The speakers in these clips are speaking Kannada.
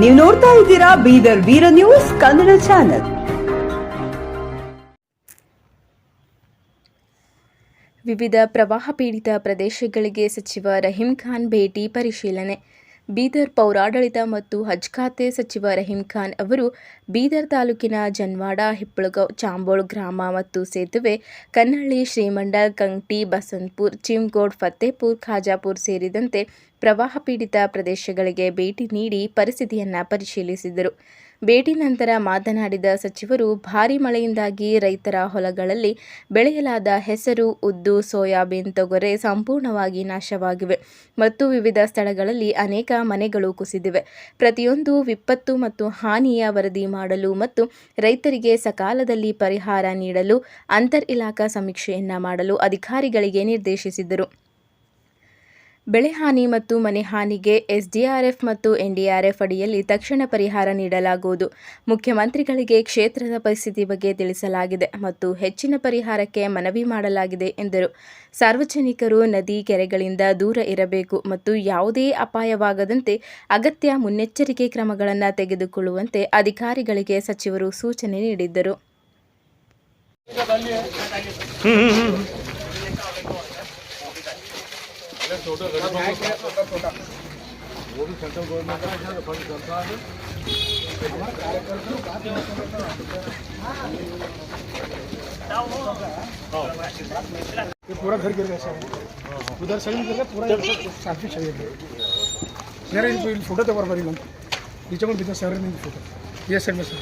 ನೀವು ನೋಡ್ತಾ ಇದ್ದೀರಾ ಬೀದರ್ ವೀರ ನ್ಯೂಸ್ ಕನ್ನಡ ಚಾನೆಲ್. ವಿವಿಧ ಪ್ರವಾಹ ಪೀಡಿತ ಪ್ರದೇಶಗಳಿಗೆ ಸಚಿವ ರಹೀಂ ಖಾನ್ ಭೇಟಿ ಪರಿಶೀಲನೆ. ಬೀದರ್ ಪೌರಾಡಳಿತ ಮತ್ತು ಹಜ್ ಖಾತೆ ಸಚಿವ ರಹೀಂ ಖಾನ್ ಅವರು ಬೀದರ್ ತಾಲೂಕಿನ ಜನ್ವಾಡ ಹಿಪ್ಪಳಗಾಂವ್ ಚಾಂಬೋಳ್ ಗ್ರಾಮ ಮತ್ತು ಸೇತುವೆ, ಕನ್ನಳ್ಳಿ ಶ್ರೀಮಂಡಲ್ ಕಂಗ್ಟಿ ಬಸಂತಪುರ್ ಚಿಮ್ಗೋಡ್, ಫತೇಪುರ್, ಖಾಜಾಪುರ್ ಸೇರಿದಂತೆ ಪ್ರವಾಹ ಪೀಡಿತ ಪ್ರದೇಶಗಳಿಗೆ ಭೇಟಿ ನೀಡಿ ಪರಿಸ್ಥಿತಿಯನ್ನು ಪರಿಶೀಲಿಸಿದರು. ಭೇಟಿ ನಂತರ ಮಾತನಾಡಿದ ಸಚಿವರು, ಭಾರೀ ಮಳೆಯಿಂದಾಗಿ ರೈತರ ಹೊಲಗಳಲ್ಲಿ ಬೆಳೆಯಲಾದ ಹೆಸರು, ಉದ್ದು, ಸೋಯಾಬೀನ್ ತೊಗರೆ ಸಂಪೂರ್ಣವಾಗಿ ನಾಶವಾಗಿವೆ. ಮತ್ತು ವಿವಿಧ ಸ್ಥಳಗಳಲ್ಲಿ ಅನೇಕ ಮನೆಗಳು ಕುಸಿದಿವೆ. ಪ್ರತಿಯೊಂದು ವಿಪತ್ತು ಮತ್ತು ಹಾನಿಯ ವರದಿ ಮಾಡಲು ಮತ್ತು ರೈತರಿಗೆ ಸಕಾಲದಲ್ಲಿ ಪರಿಹಾರ ನೀಡಲು ಅಂತರ್ ಇಲಾಖಾ ಸಮೀಕ್ಷೆಯನ್ನ ಮಾಡಲು ಅಧಿಕಾರಿಗಳಿಗೆ ನಿರ್ದೇಶಿಸಿದರು. ಬೆಳೆ ಹಾನಿ ಮತ್ತು ಮನೆ ಹಾನಿಗೆ ಎಸ್ಡಿಆರ್ಎಫ್ ಮತ್ತು ಎನ್ಡಿಆರ್ಎಫ್ ಅಡಿಯಲ್ಲಿ ತಕ್ಷಣ ಪರಿಹಾರ ನೀಡಲಾಗುವುದು. ಮುಖ್ಯಮಂತ್ರಿಗಳಿಗೆ ಕ್ಷೇತ್ರದ ಪರಿಸ್ಥಿತಿ ಬಗ್ಗೆ ತಿಳಿಸಲಾಗಿದೆ ಮತ್ತು ಹೆಚ್ಚಿನ ಪರಿಹಾರಕ್ಕೆ ಮನವಿ ಮಾಡಲಾಗಿದೆ ಎಂದರು. ಸಾರ್ವಜನಿಕರು ನದಿ ಕೆರೆಗಳಿಂದ ದೂರ ಇರಬೇಕು ಮತ್ತು ಯಾವುದೇ ಅಪಾಯವಾಗದಂತೆ ಅಗತ್ಯ ಮುನ್ನೆಚ್ಚರಿಕೆ ಕ್ರಮಗಳನ್ನು ತೆಗೆದುಕೊಳ್ಳುವಂತೆ ಅಧಿಕಾರಿಗಳಿಗೆ ಸಚಿವರು ಸೂಚನೆ ನೀಡಿದ್ದರು. ये पूरा घर गिर गया सर उधर सभी गिर गया पूरा साथी शरीर सर ಇಲ್ಲಿ ಫೋಟೋ ತಗೊಳ್ಬಾರಿ ಇಲ್ಲ ಈಚೆ ಬಂದು ಬಿದ್ದ ಸರ್ ನಿಮ್ಗೆ ಫೋಟೋ ಎಸ್ ಸರ್ ಸರ್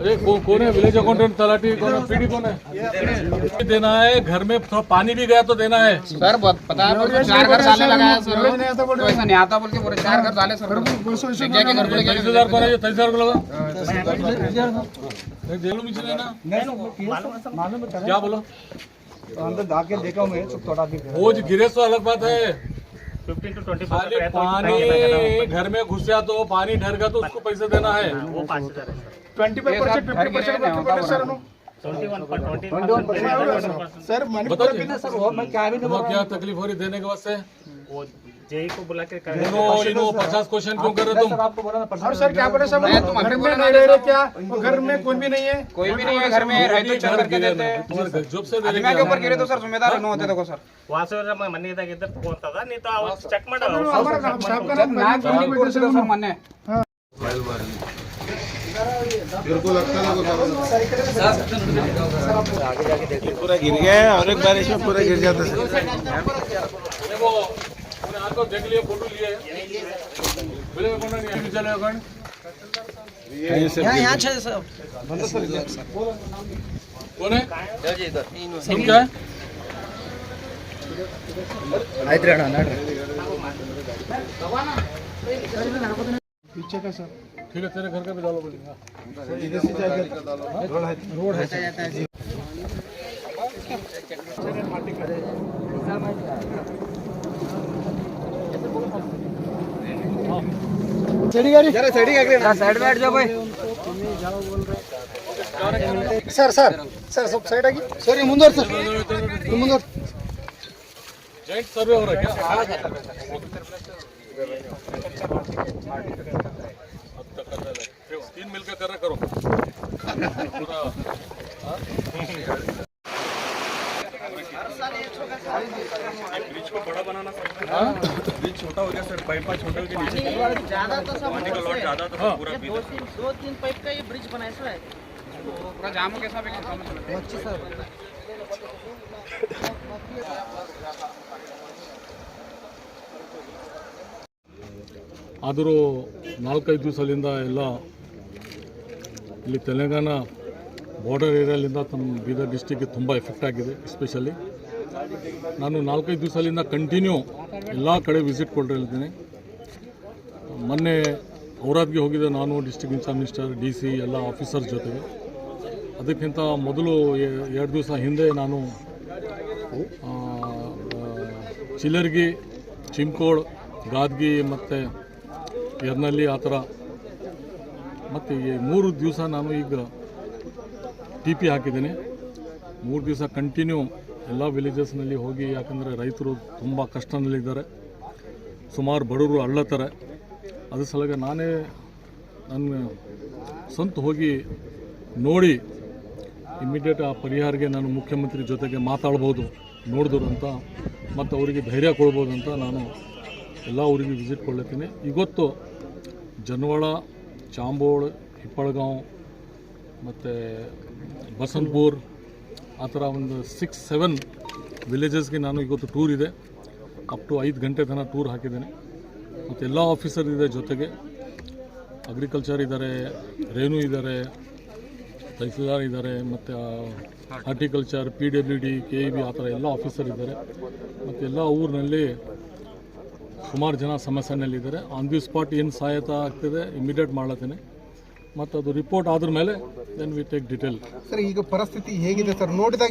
अरे कौन है? विलेज अकाउंटेंट तलाटी कौन है? पीडी कौन है? देना है घर में थोड़ा पानी भी गया तो देना है। सर बहुत पता है चार घर डाले लगाया सर। तो ऐसा नहीं आता बोल के बोले चार घर डाले सर। जाके कौन है? को लगा क्या बोलो? अंदर दाके देखा मैं थोड़ा भी बोझ गिरे तो अलग बात है। पानी घर में घुसा तो पानी ढर गया तो उसको पैसे देना है। वो twenty five percent fifty percent sir sir. मैं क्या क्या तकलीफ़ हो रही देने के वास्ते? वो जेई को बुला के कर पचास क्वेश्चन क्यों कर रहे तुम? आपको सर क्या बोले सर? तो तुम घर में नहीं रह रहे क्या? घर में कोई भी नहीं है? कोई भी नहीं है घर में रहे तो चल करके देते जॉब से अनिमा के ऊपर गिरे तो सर हाँ। जिम्मेदार न होते देखो सर। वहाँ से मने था इधर कौन था नहीं तो चेक मत साहब का नाम मैच नहीं सर मने मोबाइल वाली पूरा गिर गया और एक बार इसमें पूरा गिर जाता है। आपको देख लिया फ़ोटो लिए बोले कौन नहीं? अभी चले कौन कौन है? तुम क्या है? पीछे का सर। ठीक है तेरे घर का भी डालो बोलेगा रोड है सड़ी गाड़ी साइड बैठ जाओ भाई। सर सर सर सब साइड आगे। सर ये मुंदर सर। मुंदर। जॉइंट सर्वे हो रहा है क्या अब तक कर। रहा है तीन मिलकर कर रहा करो पूरा ब्रिज छोटा हो गया सर पाइपा छोटा हो गया नीचे ज्यादा तो सब पानी का लॉट ज्यादा तो हाँ। पूरा दो तीन दो तीन पाइप का ये ब्रिज बनाया सर पूरा जाम हो गया सब एक सामने ಆದರೂ ನಾಲ್ಕೈದು ದಿವಸದಿಂದ ಎಲ್ಲ ಇಲ್ಲಿ ತೆಲಂಗಾಣ ಬಾರ್ಡರ್ ಏರಿಯಾಲಿಂದ ತಮ್ಮ ಬೀದರ್ ಡಿಸ್ಟಿಕ್ಗೆ ತುಂಬ ಎಫೆಕ್ಟ್ ಆಗಿದೆ ಎಸ್ಪೆಷಲಿ ನಾನು ನಾಲ್ಕೈದು ದಿವಸದಿಂದ ಕಂಟಿನ್ಯೂ ಎಲ್ಲ ಕಡೆ ವಿಸಿಟ್ ಕೊಟ್ಟಿರ್ತೀನಿ ಮೊನ್ನೆ ಔರಾದ್ಗೆ ಹೋಗಿದ್ದೆ ನಾನು district in charge minister D C ಎಲ್ಲ ಆಫೀಸರ್ ಜೊತೆಗೆ. ಅದಕ್ಕಿಂತ ಮೊದಲು ಎರಡು ದಿವಸ ಹಿಂದೆ ನಾನು ಚಿಲ್ಲರ್ಗಿ ಚಿಮ್ಕೋಡ್ ಗಾದ್ಗಿ ಮತ್ತು ಎರ್ನಲ್ಲಿ ಆ ಥರ ಮತ್ತು ಈ ಮೂರು ದಿವಸ ನಾನು ಈಗ ಟಿ ಪಿ ಹಾಕಿದ್ದೀನಿ. ಮೂರು ದಿವಸ ಕಂಟಿನ್ಯೂ ಎಲ್ಲ ವಿಲೇಜಸ್ನಲ್ಲಿ ಹೋಗಿ, ಯಾಕಂದರೆ ರೈತರು ತುಂಬ ಕಷ್ಟದಲ್ಲಿದ್ದಾರೆ ಸುಮಾರು ಬಡವರು ಅಳ್ಳತ್ತಾರೆ ಅದ್ರ ಸಲುವಾಗಿ ನಾನೇ ನನ್ನ ಸ್ವಂತ ಹೋಗಿ ನೋಡಿ ಇಮ್ಮಿಡಿಯೇಟ್ ಆ ಪರಿಹಾರಕ್ಕೆ ನಾನು ಮುಖ್ಯಮಂತ್ರಿ ಜೊತೆಗೆ ಮಾತಾಡ್ಬೋದು ನೋಡಿದ್ರು ಅಂತ, ಮತ್ತು ಅವರಿಗೆ ಧೈರ್ಯ ಕೊಡ್ಬೋದು ಅಂತ ನಾನು ಎಲ್ಲ ಊರಿಗೆ ವಿಸಿಟ್ ಕೊಡ್ಲತ್ತೀನಿ. ಇವತ್ತು ಜನವಾಳ, ಚಾಂಬೋಳ್, ಹಿಪ್ಪಳಗಾಂವ್, ಮತ್ತು ಬಸಂತಪುರ್ ಆ ಥರ ಒಂದು ಸಿಕ್ಸ್ ಸೆವೆನ್ ವಿಲೇಜಸ್ಗೆ ನಾನು ಇವತ್ತು ಟೂರ್ ಇದೆ. ಅಪ್ ಟು ಐದು ಗಂಟೆ ತನಕ ಟೂರ್ ಹಾಕಿದ್ದೇನೆ. ಮತ್ತು ಎಲ್ಲ ಆಫೀಸರ್ ಇದೆ ಜೊತೆಗೆ. ಅಗ್ರಿಕಲ್ಚರ್ ಇದ್ದಾರೆ ರೇನು ಇದ್ದಾರೆ ತಹಸೀಲ್ದಾರ್ ಇದ್ದಾರೆ ಮತ್ತು horticulture P W D K E B ಆ ಥರ ಎಲ್ಲ ಆಫೀಸರ್ ಇದ್ದಾರೆ ಮತ್ತು ಎಲ್ಲ ಊರಿನಲ್ಲಿ ಸುಮಾರು ಜನ ಸಮಸ್ಯೆನಲ್ಲಿದ್ದಾರೆ. ಆನ್ ದಿ ಸ್ಪಾಟ್ ಏನು ಸಹಾಯತ ಆಗ್ತಿದೆ ಇಮಿಡಿಯೇಟ್ ಮಾಡ್ಲತ್ತೇನೆ. ಮತ್ತು ಅದು ರಿಪೋರ್ಟ್ ಆದ್ರ ಮೇಲೆ then we take detail sir, ಈಗ ಪರಿಸ್ಥಿತಿ ಹೇಗಿದೆ ಸರ್? ನೋಡಿದಾಗ